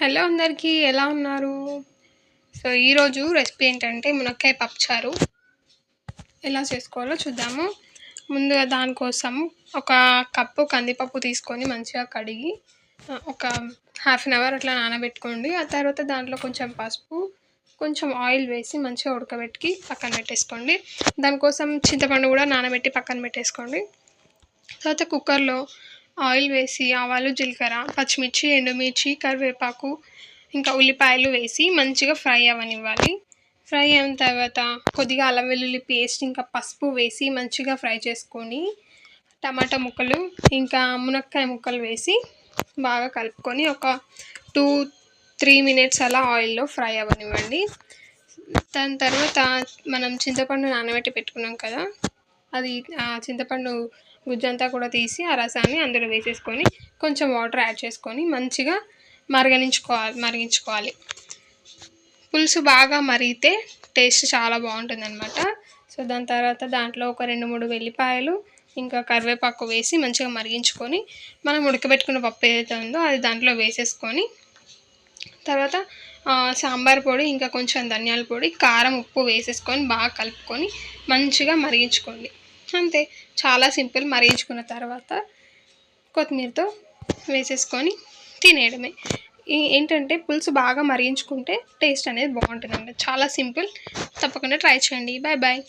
Hello అందరికీ ఎలా ఉన్నారు? సో ఈరోజు రెసిపీ ఏంటంటే మునక్కాయ పప్పుచారు. ఎలా చేసుకోవాలో చూద్దాము. ముందుగా దానికోసం ఒక కప్పు కందిపప్పు తీసుకొని మంచిగా కడిగి ఒక హాఫ్ అన్ అవర్ అట్లా నానబెట్టుకోండి. ఆ తర్వాత దాంట్లో కొంచెం పసుపు కొంచెం ఆయిల్ వేసి మంచిగా ఉడకబెట్టి పక్కన పెట్టేసుకోండి. దానికోసం చింతపండు కూడా నానబెట్టి పక్కన పెట్టేసుకోండి. తర్వాత కుక్కర్లో ఆయిల్ వేసి ఆవాలు జీలకర్ర పచ్చిమిర్చి ఎండుమిర్చి కరివేపాకు ఇంకా ఉల్లిపాయలు వేసి మంచిగా ఫ్రై అవ్వనివ్వాలి. ఫ్రై అయిన తర్వాత కొద్దిగా అల్లం వెల్లుల్లి పేస్ట్ ఇంకా పసుపు వేసి మంచిగా ఫ్రై చేసుకొని టమాటా ముక్కలు ఇంకా మునక్కాయ ముక్కలు వేసి బాగా కలుపుకొని ఒక టూ త్రీ మినిట్స్ అలా ఆయిల్లో ఫ్రై అవ్వనివ్వండి. దాని తర్వాత మనం చింతపండు నానబెట్టి పెట్టుకున్నాం కదా అది ఆ చింతపండు గుజ్జంతా కూడా తీసి ఆ రసాన్ని అందులో వేసేసుకొని కొంచెం వాటర్ యాడ్ చేసుకొని మంచిగా మరగనించుకోవాలి మరిగించుకోవాలి. పులుసు బాగా మరిగితే టేస్ట్ చాలా బాగుంటుంది అనమాట సో దాని తర్వాత దాంట్లో ఒక రెండు మూడు వెల్లిపాయలు ఇంకా కరివేపాకు వేసి మంచిగా మరిగించుకొని మనం ఉడకబెట్టుకున్న పప్పు ఏదైతే ఉందో అది దాంట్లో వేసేసుకొని తర్వాత సాంబార్ పొడి ఇంకా కొంచెం ధనియాల పొడి కారం ఉప్పు వేసేసుకొని బాగా కలుపుకొని మంచిగా మరిగించుకోండి. అంతే. చాలా సింపుల్ మరిగించుకున్న తర్వాత కొత్తిమీరతో వేసేసుకొని తినేయడమే. ఏంటంటే పులుసు బాగా మరిగించుకుంటే టేస్ట్ అనేది బాగుంటుందండి. చాలా సింపుల్. తప్పకుండా ట్రై చేయండి. Bye bye